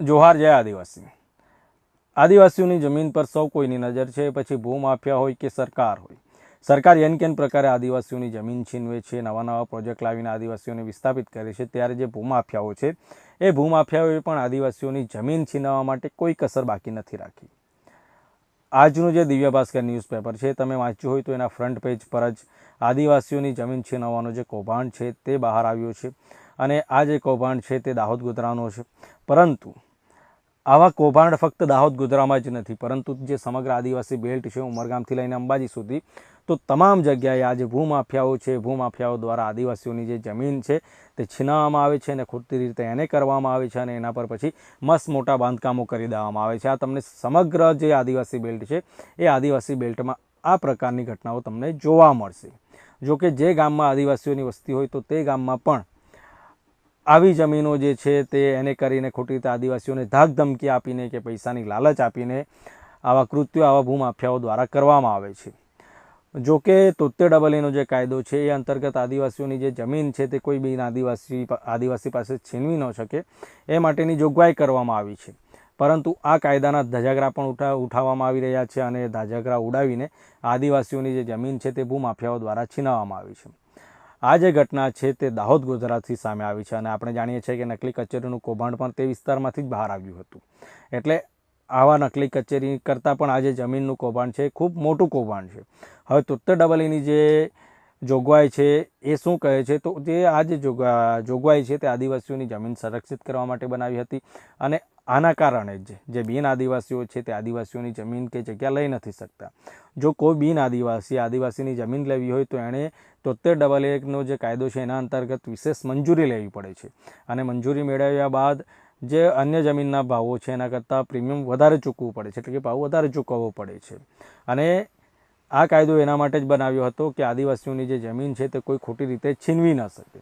જોહાર જય આદિવાસી. આદિવાસીઓની જમીન પર સૌ કોઈની નજર છે, પછી ભૂમાફિયા હોય કે સરકાર હોય. સરકાર એન કેન પ્રકારે આદિવાસીઓની જમીન છીનવે છે, નવા નવા પ્રોજેક્ટ લાવીને આદિવાસીઓને વિસ્થાપિત કરે છે. ત્યારે જે ભૂમાફિયાઓ છે, એ ભૂમાફિયાઓએ પણ આદિવાસીઓની જમીન છીનવવા માટે કોઈ કસર બાકી નથી રાખી. આજનું જે દિવ્ય ભાસ્કર ન્યૂઝપેપર છે, તમે વાંચ્યું હોય તો એના ફ્રન્ટ પેજ પર જ આદિવાસીઓની જમીન છીનવવાનો જે કૌભાંડ છે, તે બહાર આવ્યો છે. અને આ જે કૌભાંડ છે, તે દાહોદ ગોધરાનો છે. પરંતુ આવા કૌભાંડ ફક્ત દાહોદ ગોધરામાં જ નથી, પરંતુ જે સમગ્ર આદિવાસી બેલ્ટ છે ઉમરગામથી લઈને અંબાજી સુધી, તો તમામ જગ્યાએ આજે ભૂમાફિયાઓ છે. ભૂમાફિયાઓ દ્વારા આદિવાસીઓની જે જમીન છે તે છીનવવામાં આવે છે અને ખોટી રીતે એને કરવામાં આવે છે અને એના પર પછી મસ્ત મોટા બાંધકામો કરી દેવામાં આવે છે. આ તમને સમગ્ર જે આદિવાસી બેલ્ટ છે, એ આદિવાસી બેલ્ટમાં આ પ્રકારની ઘટનાઓ તમને જોવા મળશે. જો કે જે ગામમાં આદિવાસીઓની વસ્તી હોય તો તે ગામમાં પણ આવી જમીનો જે છે તે એને કરીને ખોટી રીતે આદિવાસીઓને ધાક ધમકી આપીને કે પૈસાની લાલચ આપીને આવા કૃત્યો, આવા ભૂમાફિયાઓ દ્વારા કરવામાં આવે છે. જો કે તોતેર ડબલ એનો જે કાયદો છે એ અંતર્ગત આદિવાસીઓની જે જમીન છે તે કોઈ બિન આદિવાસી આદિવાસી પાસે છીનવી ન શકે, એ માટેની જોગવાઈ કરવામાં આવી છે. પરંતુ આ કાયદાના ધજાગરા પણ ઉઠા, ઉઠાવવામાં આવી રહ્યા છે અને ધજાગરા ઉડાવીને આદિવાસીઓની જે જમીન છે તે ભૂમાફિયાઓ દ્વારા છીનવવામાં આવી છે. આ જે ઘટના છે તે દાહોદ ગુજરાતથી સામે આવી છે અને આપણે જાણીએ છીએ કે નકલી કચેરીનું કૌભાંડ પણ તે વિસ્તારમાંથી જ બહાર આવ્યું હતું. એટલે આવા નકલી કચેરી કરતાં પણ આ જે જમીનનું કૌભાંડ છે ખૂબ મોટું કૌભાંડ છે. હવે તોતેર ડબલ એની જે જોગવાઈ છે એ શું કહે છે? તો જે આ જે જોગવાઈ છે તે આદિવાસીઓની જમીન સંરક્ષિત કરવા માટે બનાવી હતી અને આના કારણે જ જે બિન આદિવાસીઓ છે તે આદિવાસીઓની જમીન કે જગ્યા લઈ નથી શકતા. જો કોઈ બિન આદિવાસી આદિવાસીની જમીન લેવી હોય તો એણે તોતેર ડબલ એકનો જે કાયદો છે, એના અંતર્ગત વિશેષ મંજૂરી લેવી પડે છે. અને મંજૂરી મેળવ્યા બાદ જે અન્ય જમીનના ભાવો છે, એના કરતાં પ્રીમિયમ વધારે ચૂકવવું પડે છે, એટલે કે ભાવ વધારે ચૂકવવો પડે છે. અને આ કાયદો એના માટે જ બનાવ્યો હતો કે આદિવાસીઓની જે જમીન છે, તે કોઈ ખોટી રીતે છીનવી ન શકે.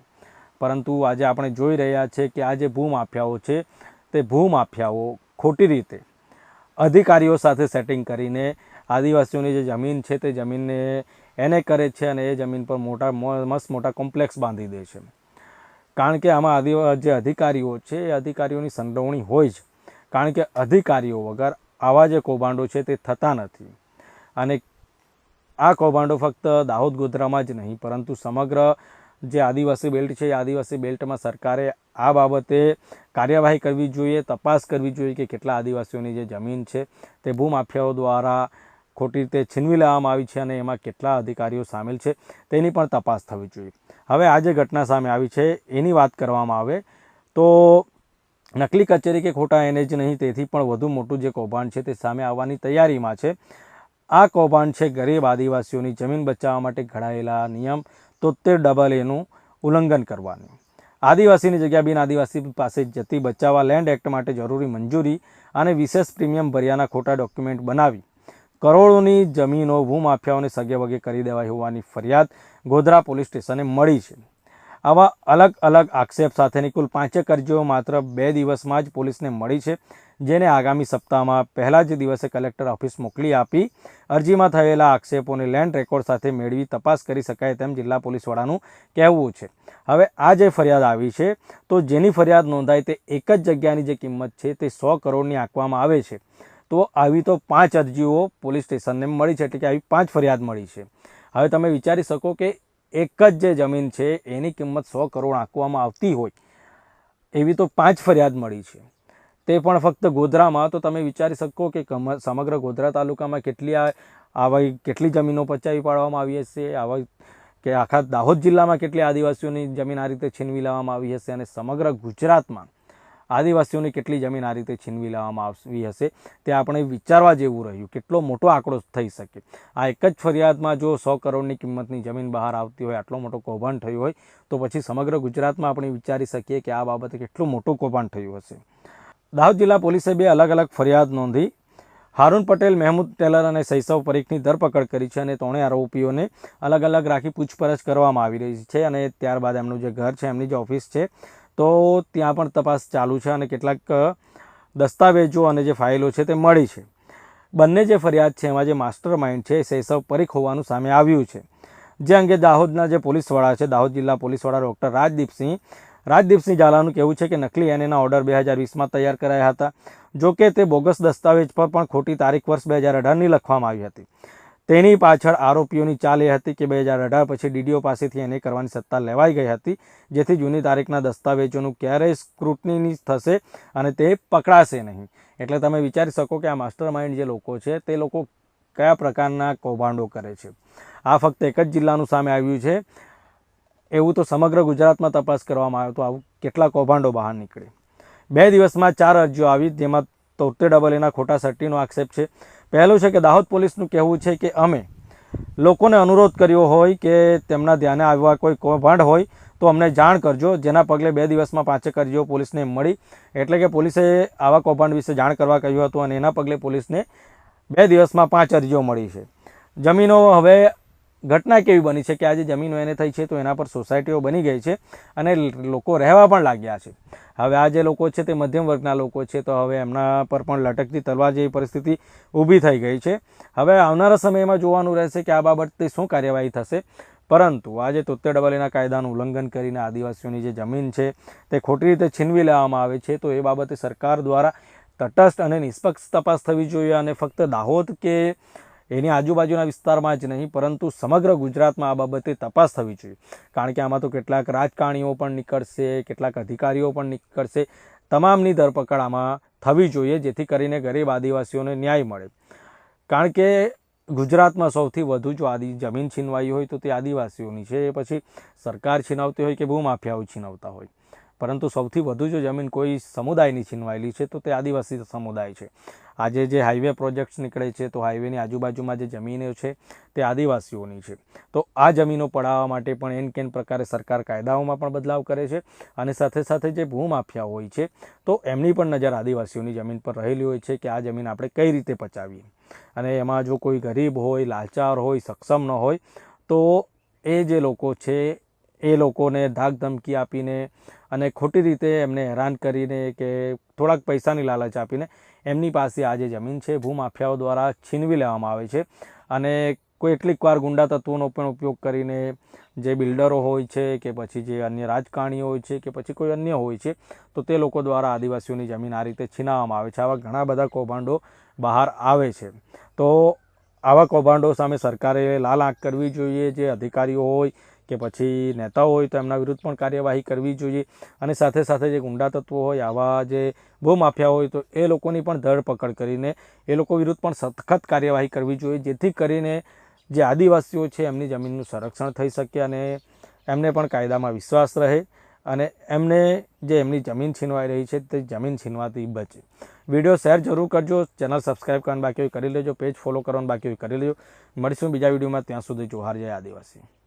પરંતુ આજે આપણે જોઈ રહ્યા છે કે આ જે ભૂમાફિયાઓ છે, તે ભૂમાફિયાઓ ખોટી રીતે અધિકારીઓ સાથે સેટિંગ કરીને આદિવાસીઓની જે જમીન છે, તે જમીનને એને કરે છે અને એ જમીન પર મોટા મસ્ત મોટા કોમ્પ્લેક્સ બાંધી દે છે. કારણ કે આમાં આદિવાસી જે અધિકારીઓ છે, એ અધિકારીઓની સંડોવણી હોય જ. કારણ કે અધિકારીઓ વગર આવા જે કૌભાંડો છે તે થતા નથી. અને આ કૌભાંડો ફક્ત દાહોદ ગોધરામાં જ નહીં, પરંતુ સમગ્ર જે આદિવાસી બેલ્ટ છે, એ આદિવાસી બેલ્ટમાં સરકારે આ બાબતે કાર્યવાહી કરવી જોઈએ, તપાસ કરવી જોઈએ કે કેટલા આદિવાસીઓની જે જમીન છે તે ભૂમાફિયાઓ દ્વારા ખોટી રીતે છીનવી લેવામાં આવી છે અને એમાં કેટલા અધિકારીઓ સામેલ છે તેની પણ તપાસ થવી જોઈએ. હવે આ જે ઘટના સામે આવી છે, એની વાત કરવામાં આવે તો નકલી કચેરી કે ખોટા એને નહીં, તેથી પણ વધુ મોટું જે કૌભાંડ છે તે સામે આવવાની તૈયારીમાં છે. આ કૌભાંડ છે ગરીબ આદિવાસીઓની જમીન બચાવવા માટે ઘડાયેલા નિયમ તોતેર ડબલ એનું ઉલ્લંઘન કરવાનું. આદિવાસીની જગ્યા બિન આદિવાસી પાસે જતી બચાવવા લેન્ડ એક્ટ માટે જરૂરી મંજૂરી અને વિશેષ પ્રીમિયમ ભર્યાના ખોટા ડોક્યુમેન્ટ બનાવી કરોડોની જમીનો ભૂમાફિયાઓને સગે વગે કરી દેવાઈ હોવાની ફરિયાદ ગોધરા પોલીસ સ્ટેશને મળી છે. આવા અલગ અલગ આક્ષેપ સાથેની કુલ પાંચેક અરજીઓ માત્ર બે દિવસમાં જ પોલીસને મળી છે, જેને આગામી સપ્તાહમાં પહેલા જ દિવસે કલેક્ટર ઓફિસ મોકલી આપી અરજીમાં થયેલા આક્ષેપોને લેન્ડ રેકોર્ડ સાથે મેળવી તપાસ કરી શકાય તેમ જિલ્લા પોલીસ વડાનું કહેવું છે. હવે આ જે ફરિયાદ આવી છે, તો જેની ફરિયાદ નોંધાય તે એક જ જગ્યાની જે કિંમત છે તે સો કરોડની આંકવામાં આવે છે. તો આવી તો પાંચ અરજીઓ પોલીસ સ્ટેશનને મળી છે, એટલે કે આવી પાંચ ફરિયાદ મળી છે. હવે તમે વિચારી શકો કે એક જ જે જમીન છે, એની કિંમત સો કરોડ આંકવામાં આવતી હોય, એવી તો પાંચ ફરિયાદ મળી છે. તે પણ ફક્ત ગોધરામાં, તો તમે વિચારી શકો કે સમગ્ર ગોધરા તાલુકામાં કેટલી આવી કેટલી જમીનો પચાવી પાડવામાં આવી હશે, આવા કે આખા દાહોદ જિલ્લામાં કેટલી આદિવાસીઓની જમીન આ રીતે છીનવી લેવામાં આવી હશે, અને સમગ્ર ગુજરાતમાં આદિવાસીઓની કેટલી જમીન આ રીતે છીનવી લેવામાં આવી હશે તે આપણે વિચારવા જેવું રહ્યું. કેટલો મોટો આંકડો થઈ શકે. આ એક જ ફરિયાદમાં જો સો કરોડની કિંમતની જમીન બહાર આવતી હોય, આટલો મોટો કૌભાંડ થયું હોય, તો પછી સમગ્ર ગુજરાતમાં આપણે વિચારી શકીએ કે આ બાબતે કેટલું મોટું કૌભાંડ થયું હશે. દાહોદ જિલ્લા પોલીસે બે અલગ અલગ ફરિયાદ નોંધી. હારૂન પટેલ, મહેમૂદ ટેલર અને સૈસવ પરીખની ધરપકડ કરી છે અને ત્રણેય આરોપીઓને અલગ અલગ રાખી પૂછપરછ કરવામાં આવી રહી છે અને ત્યારબાદ એમનું જે ઘર છે, એમની જે ઓફિસ છે તો ત્યાં પણ તપાસ ચાલુ છે અને કેટલાક દસ્તાવેજો અને જે ફાઇલો છે તે મળી છે. બંને જે ફરિયાદ છે એમાં જે માસ્ટર માઇન્ડ છે એ શૈસવ પરીખ હોવાનું સામે આવ્યું છે. જે અંગે દાહોદના જે પોલીસ વડા છે, દાહોદ જિલ્લા પોલીસ વડા ડૉક્ટર રાજદીપસિંહ રાજદીપસિંહ ઝાલાનું કહેવું છે કે નકલી એનએના ઓર્ડર બે હજાર વીસમાં તૈયાર કરાયા હતા. જો કે તે બોગસ દસ્તાવેજ પર પણ ખોટી તારીખ વર્ષ બે હજાર અઢારની લખવામાં આવી હતી. તેની પાછળ આરોપીઓની ચાલ એ હતી કે બે હજાર અઢાર પછી ડીડીઓ પાસેથી એને કરવાની સત્તા લેવાઈ ગઈ હતી, જેથી જૂની તારીખના દસ્તાવેજોનું ક્યારેય સ્ક્રુટની થશે અને તે પકડાશે નહીં. એટલે તમે વિચારી શકો કે આ માસ્ટર માઇન્ડ જે લોકો છે, તે લોકો કયા પ્રકારના કૌભાંડો કરે છે. આ ફક્ત એક જ જિલ્લાનું સામે આવ્યું છે. એવું તો સમગ્ર ગુજરાતમાં તપાસ કરવામાં આવ્યો તો આવું કેટલા કૌભાંડો બહાર નીકળે. બે દિવસમાં ચાર અરજીઓ આવી, જેમાં તોતેર ડબલ એના ખોટા સટ્ટીનો આક્ષેપ છે. પહેલું છે કે દાહોદ પોલીસનું કહેવું છે કે અમે લોકોને અનુરોધ કર્યો હોય કે તેમના ધ્યાને આવવા કોઈ કૌભાંડ હોય તો અમને જાણ કરજો, જેના પગલે બે દિવસમાં પાંચેક અરજીઓ પોલીસને મળી. એટલે કે પોલીસે આવા કૌભાંડ વિશે જાણ કરવા કહ્યું હતું અને એના પગલે પોલીસને બે દિવસમાં પાંચ અરજીઓ મળી છે. જમીનો હવે ઘટના કેવી બની છે કે આજે જમીનો એને થઈ છે તો એના પર સોસાયટીઓ બની ગઈ છે અને લોકો રહેવા પણ લાગ્યા છે. હવે આ જે લોકો છે તે મધ્યમ વર્ગના લોકો છે તો હવે એમના પર પણ લટકતી તલવાર જેવી પરિસ્થિતિ ઊભી થઈ ગઈ છે. હવે આવનારા સમયમાં જોવાનું રહેશે કે આ બાબતે શું કાર્યવાહી થશે. પરંતુ આજે તોતેર ડબલ એના કાયદાનું ઉલ્લંઘન કરીને આદિવાસીઓની જે જમીન છે તે ખોટી રીતે છીનવી લેવામાં આવે છે તો એ બાબતે સરકાર દ્વારા તટસ્થ અને નિષ્પક્ષ તપાસ થવી જોઈએ અને ફક્ત દાહોદ કે એની આજુબાજુના વિસ્તારમાં જ નહીં, પરંતુ સમગ્ર ગુજરાતમાં આ બાબતે તપાસ થવી જોઈએ. કારણ કે આમાં તો કેટલાક રાજકારણીઓ પણ નીકળશે, કેટલાક અધિકારીઓ પણ નીકળશે. તમામની ધરપકડ આમાં થવી જોઈએ, જેથી કરીને ગરીબ આદિવાસીઓને ન્યાય મળે. કારણ કે ગુજરાતમાં સૌથી વધુ જો આદિ, જમીન છીનવાઈ હોય તો તે આદિવાસીઓની છે. એ પછી સરકાર છીનવતી હોય કે ભૂમાફિયાઓ છીનવતા હોય. પરંતુ સૌથી વધુ જો જમીન કોઈ સમુદાયની છીનવાયેલી છે, તો તે આદિવાસી સમુદાય છે. આજે જે હાઈવે પ્રોજેક્ટ્સ નીકળે છે, તો હાઈવેની આજુબાજુમાં જે જમીનો છે, તે આદિવાસીઓની છે. તો આ જમીનો પડાવવા માટે પણ એન કેન પ્રકારે સરકાર કાયદાઓમાં પણ બદલાવ કરે છે અને સાથે સાથે જે ભૂમાફિયા હોય છે, તો એમની પણ નજર આદિવાસીઓની જમીન પર રહેલી હોય છે કે આ જમીન આપણે કઈ રીતે પચાવીએ. અને એમાં જો કોઈ ગરીબ હોય, લાચાર હોય, સક્ષમ ન હોય, તો એ જે લોકો છે એ લોકોને ધાક ધમકી આપીને અને ખોટી રીતે એમને હેરાન કરીને કે થોડાક પૈસાની લાલચ આપીને એમની પાસે આ જે જમીન છે, ભૂમાફિયાઓ દ્વારા છીનવી લેવામાં આવે છે અને કોઈ કેટલીક વાર ગુંડા તત્વોનો પણ ઉપયોગ કરીને જે બિલ્ડરો હોય છે કે પછી જે અન્ય રાજકારણીઓ હોય છે કે પછી કોઈ અન્ય હોય છે, તો તે લોકો દ્વારા આદિવાસીઓની જમીન આ રીતે છીનાવવામાં આવે છે. આવા ઘણા બધા કૌભાંડો બહાર આવે છે. તો આવા કૌભાંડો સામે સરકારે લાલ આંખ કરવી જોઈએ, જે અધિકારીઓ હોય કે પછી નેતાઓ હોય તો એમના વિરુદ્ધ પણ કાર્યવાહી કરવી જોઈએ. અને સાથે સાથે જે ગુંડા તત્વો હોય, આવા જે ભૂમાફિયા હોય, તો એ લોકોની પણ ધરપકડ કરીને એ લોકો વિરુદ્ધ પણ સખત કાર્યવાહી કરવી જોઈએ. જેથી કરીને જે આદિવાસીઓ છે, એમની જમીનનું સંરક્ષણ થઈ શકે અને એમને પણ કાયદામાં વિશ્વાસ રહે અને એમને જે એમની જમીન છીનવાઈ રહી છે, તે જમીન છીનવાથી બચે. વીડિયો શેર જરૂર કરજો, ચેનલ સબસ્ક્રાઈબ કરવાનું બાકી હોય કરી લેજો, પેજ ફોલો કરવાનું બાકી હોય કરી લેજો. મળીશું બીજા વિડીયોમાં, ત્યાં સુધી જોહાર જય આદિવાસી.